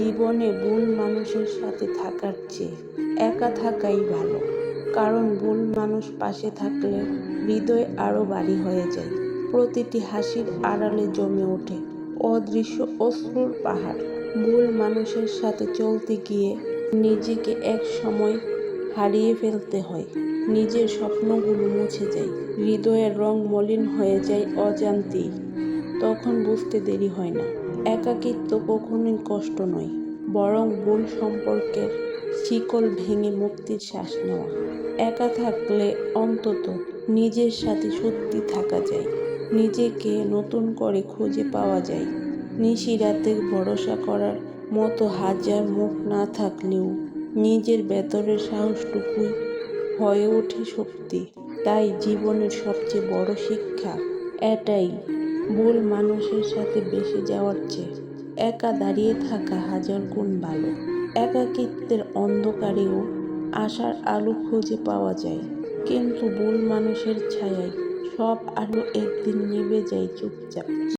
জীবনে ভুল মানুষের সাথে থাকার চেয়ে একা থাকাই ভালো। কারণ ভুল মানুষ পাশে থাকলে হৃদয় আরও বাড়ি হয়ে যায়। প্রতিটি হাসির আড়ালে জমে ওঠে অদৃশ্য অশ্রুর পাহাড়। ভুল মানুষের সাথে চলতে গিয়ে নিজেকে এক সময় হারিয়ে ফেলতে হয়। নিজের স্বপ্নগুলো মুছে যায়। হৃদয়ের রং মলিন হয়ে যায় অজান্তেই। তখন বুঝতে দেরি হয় না। একাকিত্ব কখনোই কষ্ট নয়, বরং ভুল সম্পর্কের শিকল ভেঙে মুক্তির শ্বাস নেওয়া। একা থাকলে অন্তত নিজের সাথে সত্যি থাকা যায়, নিজেকে নতুন করে খুঁজে পাওয়া যায়। নিশিরাতে ভরসা করার মতো হাজার মুখ না থাকলেও নিজের ভেতরের সাহসটুকুই হয়ে ওঠে শক্তি। তাই জীবনের সবচেয়ে বড় শিক্ষা এটাই ভুল মানুষের সাথে বেশি যাওয়ার চেয়ে একা দাঁড়িয়ে থাকা হাজার গুণ ভালো। একাকিত্বের অন্ধকারেও আশার আলো খুঁজে পাওয়া যায়। কিন্তু ভুল মানুষের ছায়ায় সব আলো একদিন নিভে যায় চুপচাপ।